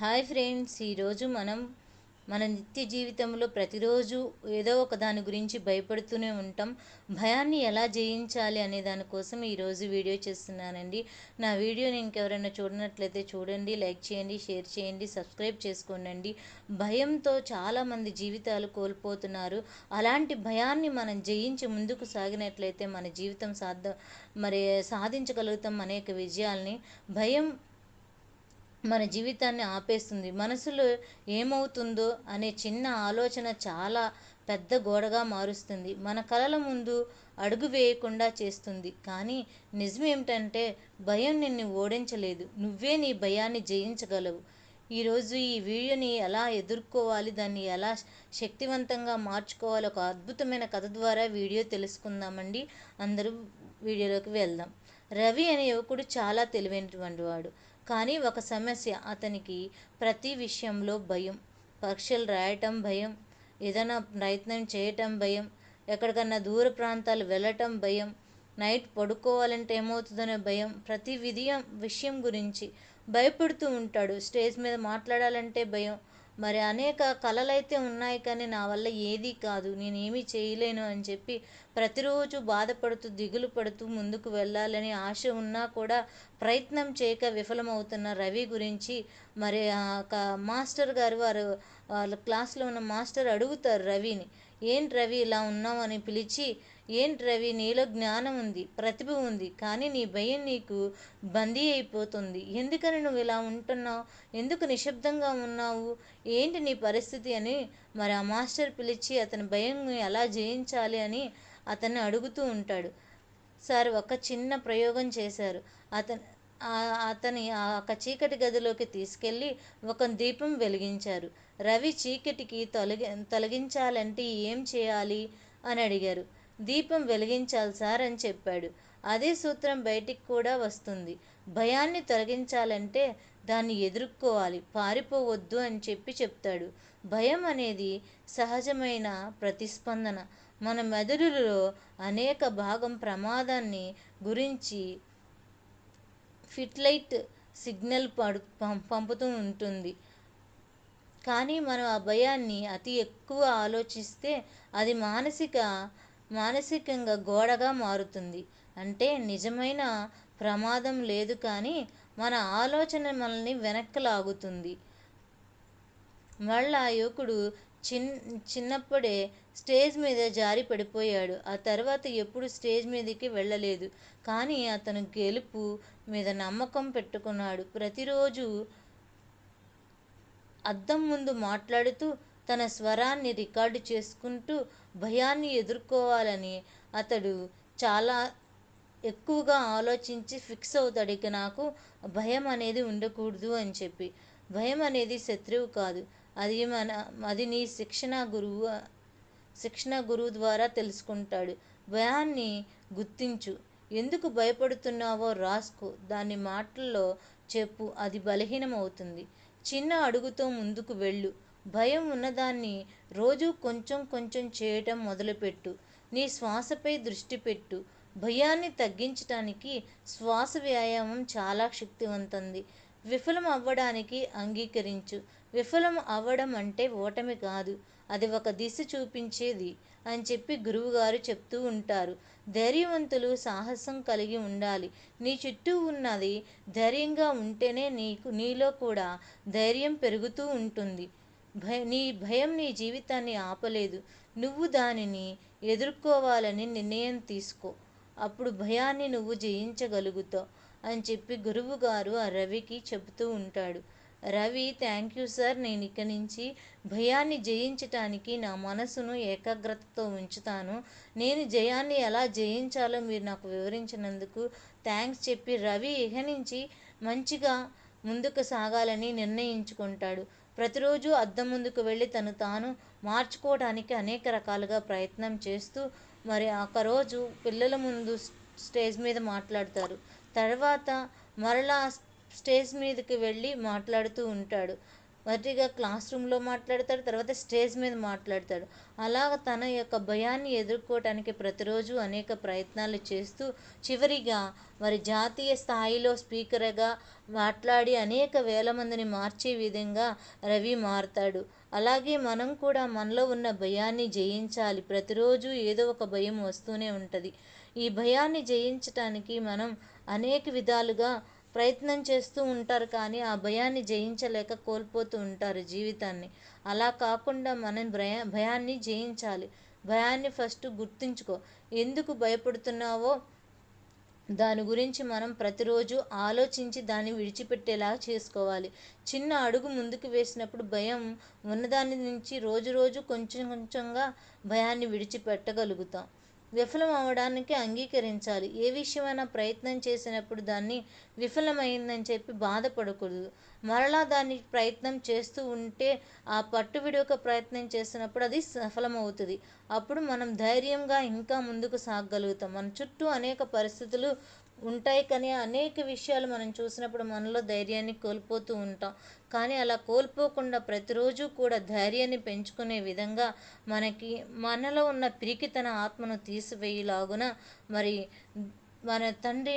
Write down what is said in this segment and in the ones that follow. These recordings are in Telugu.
హాయ్ ఫ్రెండ్స్ ఈరోజు మనం మన నిత్య జీవితంలో ప్రతిరోజు ఏదో ఒక దాని గురించి భయపడుతూనే ఉంటాం. భయాన్ని ఎలా జయించాలి అనే దానికోసం ఈరోజు వీడియో చేస్తున్నానండి. నా వీడియోని ఇంకెవరైనా చూడనట్లయితే చూడండి లైక్ చేయండి షేర్ చేయండి సబ్స్క్రైబ్ చేసుకోనండి. భయంతో చాలామంది జీవితాలు కోల్పోతున్నారు. అలాంటి భయాన్ని మనం జయించి ముందుకు సాగినట్లయితే మన జీవితం సాధ మరి సాధించగలుగుతాం అనేక విజయాల్ని. భయం మన జీవితాన్ని ఆపేస్తుంది. మనసులో ఏమవుతుందో అనే చిన్న ఆలోచన చాలా పెద్ద గోడగా మారుస్తుంది. మన కలల ముందు అడుగు వేయకుండా చేస్తుంది. కానీ నిజం ఏమిటంటే భయం నిన్ను ఓడించలేదు. నువ్వే నీ భయాన్ని జయించగలవు. ఈరోజు ఈ వీడియోని ఎలా ఎదుర్కోవాలి? దాన్ని ఎలా శక్తివంతంగా మార్చుకోవాలి? ఒక అద్భుతమైన కథ ద్వారా వీడియో తెలుసుకుందామండి. అందరూ వీడియోలోకి వెళ్దాం. రవి అనే యువకుడు చాలా తెలివైనటువంటి వాడు. కానీ ఒక సమస్య అతనికి ప్రతి విషయంలో భయం. పరీక్షలు రాయటం భయం. ఏదైనా ప్రయత్నం చేయటం భయం. ఎక్కడికన్నా దూర ప్రాంతాలు వెళ్ళటం భయం. నైట్ పడుకోవాలంటే ఏమవుతుందనే భయం. ప్రతి విధియం విషయం గురించి భయపడుతూ ఉంటాడు. స్టేజ్ మీద మాట్లాడాలంటే భయం. మరి అనేక కళలైతే ఉన్నాయి కానీ నా వల్ల ఏదీ కాదు. నేనేమీ చేయలేను అని చెప్పి ప్రతిరోజు బాధపడుతూ దిగులు పడుతూ ముందుకు వెళ్ళాలని ఆశ ఉన్నా కూడా ప్రయత్నం చేయక విఫలమవుతున్న రవి గురించి మరి మాస్టర్ గారు వారు వాళ్ళ క్లాస్లో ఉన్న మాస్టర్ అడుగుతారు రవిని ఏంటి రవి ఇలా ఉన్నావు? అని పిలిచి ఏంటి రవి నీలో జ్ఞానం ఉంది ప్రతిభ ఉంది కానీ నీ భయం నీకు బందీ అయిపోతుంది. ఎందుకని నువ్వు ఇలా ఉంటున్నావు? ఎందుకు నిశ్శబ్దంగా ఉన్నావు? ఏంటి నీ పరిస్థితి? అని మరి ఆ మాస్టర్ పిలిచి అతని భయం ఎలా జయించాలి? అని అతన్ని అడుగుతూ ఉంటాడు. సార్ ఒక చిన్న ప్రయోగం చేశారు. అతను అతని ఆ ఒక చీకటి గదిలోకి తీసుకెళ్ళి ఒక దీపం వెలిగించారు. రవి చీకటికి తొలగి తొలగించాలంటే ఏం చేయాలి అని అడిగారు. దీపం వెలిగించాలి సార్ అని చెప్పాడు. అదే సూత్రం బయటికి కూడా వస్తుంది. భయాన్ని తొలగించాలంటే దాన్ని ఎదుర్కోవాలి. పారిపోవద్దు అని చెప్పి చెప్తాడు. భయం అనేది సహజమైన ప్రతిస్పందన. మన మెదడులో అనేక భాగం ప్రమాదాన్ని గురించి ఫిట్లైట్ సిగ్నల్ పడు పంపుతూ ఉంటుంది. కానీ మనం ఆ భయాన్ని అతి ఎక్కువ ఆలోచిస్తే అది మానసిక మానసికంగా గోడగా మారుతుంది. అంటే నిజమైన ప్రమాదం లేదు కానీ మన ఆలోచన మనల్ని వెనక్కి లాగుతుంది. మళ్ళా యువకుడు చిన్ చిన్నప్పుడే స్టేజ్ మీద జారి పడిపోయాడు. ఆ తర్వాత ఎప్పుడు స్టేజ్ మీదకి వెళ్ళలేదు. కానీ అతను గెలుపు మీద నమ్మకం పెట్టుకున్నాడు. ప్రతిరోజు అద్దం ముందు మాట్లాడుతూ తన స్వరాన్ని రికార్డు చేసుకుంటూ భయాన్ని ఎదుర్కోవాలని అతడు చాలా ఎక్కువగా ఆలోచించి ఫిక్స్ అవుతాడు. ఇక నాకు భయం అనేది ఉండకూడదు అని చెప్పి. భయం అనేది శత్రువు కాదు. అది మన అది నీ శిక్షణ గురువు శిక్షణ గురువు ద్వారా తెలుసుకుంటాడు. భయాన్ని గుర్తించు. ఎందుకు భయపడుతున్నావో రాసుకో. దాని మాటల్లో చెప్పు. అది బలహీనమవుతుంది. చిన్న అడుగుతో ముందుకు వెళ్ళు. భయం ఉన్నదాన్ని రోజు కొంచెం కొంచెం చేయటం మొదలుపెట్టు. నీ శ్వాసపై దృష్టి పెట్టు. భయాన్ని తగ్గించటానికి శ్వాస వ్యాయామం చాలా శక్తివంతంది. విఫలం అవ్వడానికి అంగీకరించు. విఫలం అవ్వడం అంటే ఓటమి కాదు. అది ఒక దిశ చూపించేది అని చెప్పి గురువుగారు చెప్తూ ఉంటారు. ధైర్యవంతులు సాహసం కలిగి ఉండాలి. నీ చుట్టూ ఉన్నది ధైర్యంగా ఉంటేనే నీకు నీలో కూడా ధైర్యం పెరుగుతూ ఉంటుంది. భయ నీ భయం నీ జీవితాన్ని ఆపలేదు. నువ్వు దానిని ఎదుర్కోవాలని నిర్ణయం తీసుకో. అప్పుడు భయాన్ని నువ్వు జయించగలుగుతావు. అని చెప్పి గురువు గారు ఆ రవికి చెబుతూ ఉంటాడు. Ravi thank you sir. నేను ఇక నుంచి భయాన్ని జయించటానికి నా మనసును ఏకాగ్రతతో ఉంచుతాను. నేను జయాన్ని ఎలా జయించాలో మీరు నాకు వివరించినందుకు థ్యాంక్స్ చెప్పి రవి ఇక నుంచి మంచిగా ముందుకు సాగాలని నిర్ణయించుకుంటాడు. ప్రతిరోజు అద్దం ముందుకు వెళ్ళి తను తాను మార్చుకోవడానికి అనేక రకాలుగా ప్రయత్నం చేస్తూ మరి ఒకరోజు పిల్లల ముందు స్టేజ్ మీద మాట్లాడతారు. తర్వాత మరలా స్టేజ్ మీదకి వెళ్ళి మాట్లాడుతూ ఉంటాడు. మొదటిగా క్లాస్ రూమ్లో మాట్లాడతాడు తర్వాత స్టేజ్ మీద మాట్లాడతాడు. అలాగ తన యొక్క భయాన్ని ఎదుర్కోవటానికి ప్రతిరోజు అనేక ప్రయత్నాలు చేస్తూ చివరిగా మరి జాతీయ స్థాయిలో స్పీకర్గా మాట్లాడి అనేక వేల మందిని మార్చే విధంగా రవి మారుతాడు. అలాగే మనం కూడా మనలో ఉన్న భయాన్ని జయించాలి. ప్రతిరోజు ఏదో ఒక భయం వస్తూనే ఉంటుంది. ఈ భయాన్ని జయించటానికి మనం అనేక విధాలుగా ప్రయత్నం చేస్తూ ఉంటారు కానీ ఆ భయాన్ని జయించలేక కోల్పోతూ ఉంటారు జీవితాన్ని. అలా కాకుండా మనం భయ భయాన్ని జయించాలి. భయాన్ని ఫస్ట్ గుర్తుంచుకో. ఎందుకు భయపడుతున్నావో దాని గురించి మనం ప్రతిరోజు ఆలోచించి దాన్ని విడిచిపెట్టేలా చేసుకోవాలి. చిన్న అడుగు ముందుకు వేసినప్పుడు భయం ఉన్నదాని నుంచి రోజు రోజు కొంచెం కొంచెంగా భయాన్ని విడిచిపెట్టగలుగుతాం. విఫలం అవడానికి అంగీకరించాలి. ఏ విషయమైనా ప్రయత్నం చేసినప్పుడు దాన్ని విఫలమైందని చెప్పి బాధపడకూడదు. మరలా దాన్ని ప్రయత్నం చేస్తూ ఉంటే ఆ పట్టు విడవక ప్రయత్నం చేసినప్పుడు అది సఫలమవుతుంది. అప్పుడు మనం ధైర్యంగా ఇంకా ముందుకు సాగగలుగుతాం మన చుట్టూ అనేక పరిస్థితులు ఉంటాయి కానీ అనేక విషయాలు మనం చూసినప్పుడు మనలో ధైర్యాన్ని కోల్పోతూ ఉంటాం. కానీ అలా కోల్పోకుండా ప్రతిరోజు కూడా ధైర్యాన్ని పెంచుకునే విధంగా మనకి మనలో ఉన్న పిరికితన ఆత్మను తీసివేయలాగున మరి మన తండ్రి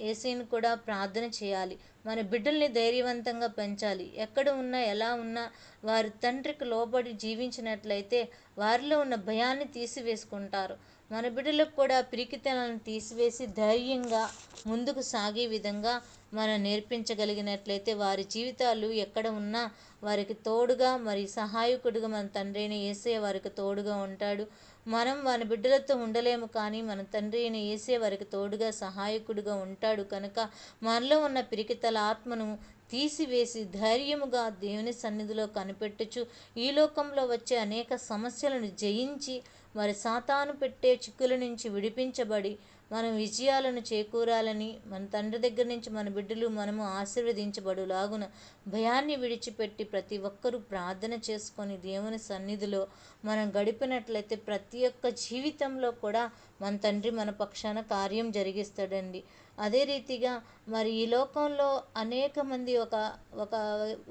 ఏసీని కూడా ప్రార్థన చేయాలి. మన బిడ్డల్ని ధైర్యవంతంగా పెంచాలి. ఎక్కడ ఉన్నా ఎలా ఉన్నా వారి తండ్రికి లోబడి జీవించినట్లయితే వారిలో ఉన్న భయాన్ని తీసివేసుకుంటారు. మన బిడ్డలకు కూడా పిరికితనాలను తీసివేసి ధైర్యంగా ముందుకు సాగే విధంగా మనం నేర్పించగలిగినట్లయితే వారి జీవితాలు ఎక్కడ ఉన్నా వారికి తోడుగా మరి సహాయకుడిగా మన తండ్రి అయిన ఏసే వారికి తోడుగా ఉంటాడు. మనం మన బిడ్డలతో ఉండలేము కానీ మన తండ్రి అయిన ఏసే వారికి తోడుగా సహాయకుడిగా ఉంటాడు కనుక మనలో ఉన్న పిరికితల ఆత్మను తీసివేసి ధైర్యముగా దేవుని సన్నిధిలో కనిపెట్టచ్చు ఈ లోకంలో వచ్చే అనేక సమస్యలను జయించి మరి సాతాను పెట్టే చిక్కుల నుంచి విడిపించబడి మనం విజయాలను చేకూరాలని మన తండ్రి దగ్గర నుంచి మన బిడ్డలు మనము ఆశీర్వదించబడు లాగున భయాన్ని విడిచిపెట్టి ప్రతి ఒక్కరూ ప్రార్థన చేసుకొని దేవుని సన్నిధిలో మనం గడిపినట్లయితే ప్రతి ఒక్క జీవితంలో కూడా మన తండ్రి మన పక్షాన కార్యం జరిగిస్తాడండి. అదే రీతిగా మరి ఈ లోకంలో అనేక మంది ఒక ఒక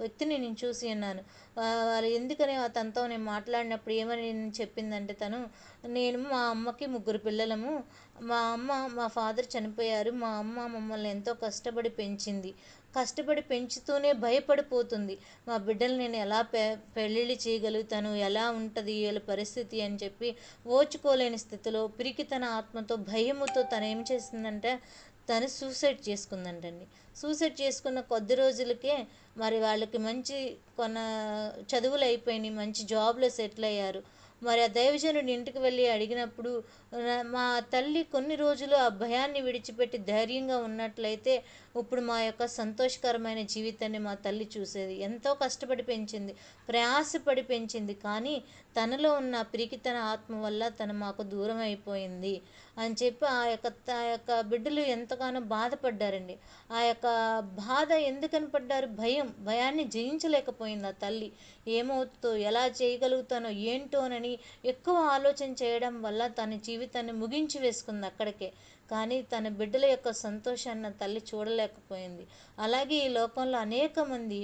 వ్యక్తిని నేను చూసి ఉన్నాను. వాళ్ళు ఎందుకని తనతో నేను మాట్లాడినప్పుడు ఏమని చెప్పిందంటే తను నేను మా అమ్మకి ముగ్గురు పిల్లలము మా అమ్మ మా ఫాదర్ చనిపోయారు మా అమ్మ మమ్మల్ని ఎంతో కష్టపడి పెంచింది. కష్టపడి పెంచుతూనే భయపడిపోతుంది. మా బిడ్డలు నేను ఎలా పె పెళ్ళిళ్ళు చేయగలుగుతాను? ఎలా ఉంటుంది వీళ్ళ పరిస్థితి? అని చెప్పి ఓచుకోలేని స్థితిలో పిరికి తన ఆత్మతో భయముతో తను ఏం చేసిందంటే తను సూసైడ్ చేసుకుందంటండి. సూసైడ్ చేసుకున్న కొద్ది రోజులకే మరి వాళ్ళకి మంచి కొన్న చదువులు అయిపోయినాయి మంచి జాబ్లో సెటిల్ అయ్యారు. మరి ఆ దైవజనుడి ఇంటికి వెళ్ళి అడిగినప్పుడు మా తల్లి కొన్ని రోజులు ఆ భయాన్ని విడిచిపెట్టి ధైర్యంగా ఉన్నట్లయితే ఇప్పుడు మా యొక్క సంతోషకరమైన జీవితాన్ని మా తల్లి చూసేది. ఎంతో కష్టపడి పెంచింది ప్రయాసపడి పెంచింది. కానీ తనలో ఉన్న పిరికితన ఆత్మ వల్ల తను మాకు దూరం అయిపోయింది అని చెప్పి ఆ యొక్క ఆ యొక్క బిడ్డలు ఎంతగానో బాధపడ్డారండి. ఆ యొక్క బాధ ఎందుకని పడ్డారు భయం భయాన్ని జయించలేకపోయింది ఆ తల్లి. ఏమవుతుందో ఎలా చేయగలుగుతానో ఏంటోనని ఎక్కువ ఆలోచన చేయడం వల్ల తన జీవితం జీవితాన్ని ముగించి వేసుకుంది అక్కడికే. కానీ తన బిడ్డల యొక్క సంతోషాన్ని తల్లి చూడలేకపోయింది. అలాగే ఈ లోకంలో అనేక మంది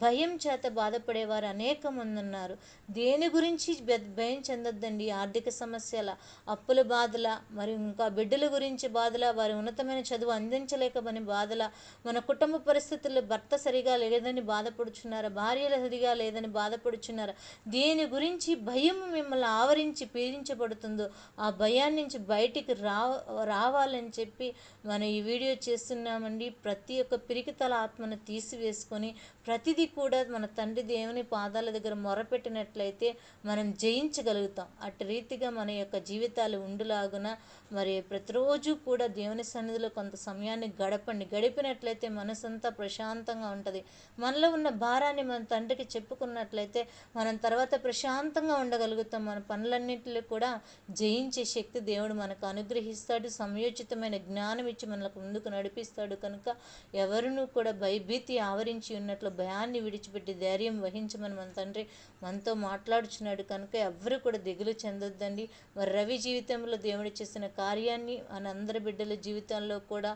భయం చేత బాధపడేవారు అనేక మంది ఉన్నారు దేని గురించి భయం చెందొద్దండి. ఆర్థిక సమస్యల అప్పుల బాధల మరి ఇంకా బిడ్డల గురించి బాధల వారి ఉన్నతమైన చదువు అందించలేకమని బాధల మన కుటుంబ పరిస్థితుల్లో భర్త సరిగా లేదని బాధపడుచున్నారా? భార్యలు సరిగా లేదని బాధపడుచున్నారా? దేని గురించి భయం మిమ్మల్ని ఆవరించి పీడించబడుతుందో ఆ భయాన్ని నుంచి బయటికి రా రావాలని చెప్పి మనం ఈ వీడియో చేస్తున్నామండి. ప్రతి ఒక్క పిరికితల ఆత్మను తీసివేసుకొని ప్రతిదీ కూడా మన తండ్రి దేవుని పాదాల దగ్గర మొరపెట్టినట్లయితే మనం జయించగలుగుతాం. అటు రీతిగా మన యొక్క జీవితాలు ఉండులాగున మరి ప్రతిరోజు కూడా దేవుని సన్నిధిలో కొంత సమయాన్ని గడపండి. గడిపినట్లయితే మనసంతా ప్రశాంతంగా ఉంటుంది. మనలో ఉన్న భారాన్ని మన తండ్రికి చెప్పుకున్నట్లయితే మనం తర్వాత ప్రశాంతంగా ఉండగలుగుతాం. మన పనులన్నింటిలో కూడా జయించే శక్తి దేవుడు మనకు అనుగ్రహిస్తాడు. సమయోచితమైన జ్ఞానం ఇచ్చి మనకు ముందుకు నడిపిస్తాడు. కనుక ఎవరినూ కూడా భయభీతి ఆవరించి ఉన్నట్లు భయాన్ని విడిచిపెట్టి ధైర్యం వహించమని మన తండ్రి మనతో మాట్లాడుచున్నాడు కనుక ఎవరు కూడా దిగులు చెందొద్దండి. మరి రవి జీవితంలో దేవుడు చేసిన కార్యాన్ని మన అందరి బిడ్డల జీవితంలో కూడా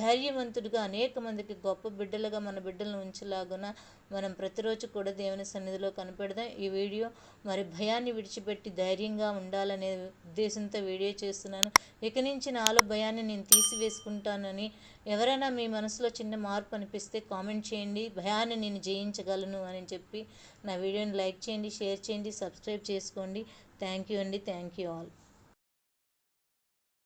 ధైర్యవంతుడిగా అనేక మందికి గొప్ప బిడ్డలుగా మన బిడ్డలను ఉంచలాగున మనం ప్రతిరోజు కూడా దేవుని సన్నిధిలో కనిపెడదాం. ఈ వీడియో మరి భయాన్ని విడిచిపెట్టి ధైర్యంగా ఉండాలనే ఉద్దేశంతో వీడియో చేస్తున్నాను. ఇక నుంచి నాలో భయాన్ని నేను తీసివేసుకుంటానని ఎవరైనా మీ మనసులో చిన్న మార్పు అనిపిస్తే కామెంట్ చేయండి. భయాన్ని నేను జయించగలను అని చెప్పి నా వీడియోని లైక్ చేయండి షేర్ చేయండి సబ్స్క్రైబ్ చేసుకోండి. థ్యాంక్ యూ అండి. Thank you all.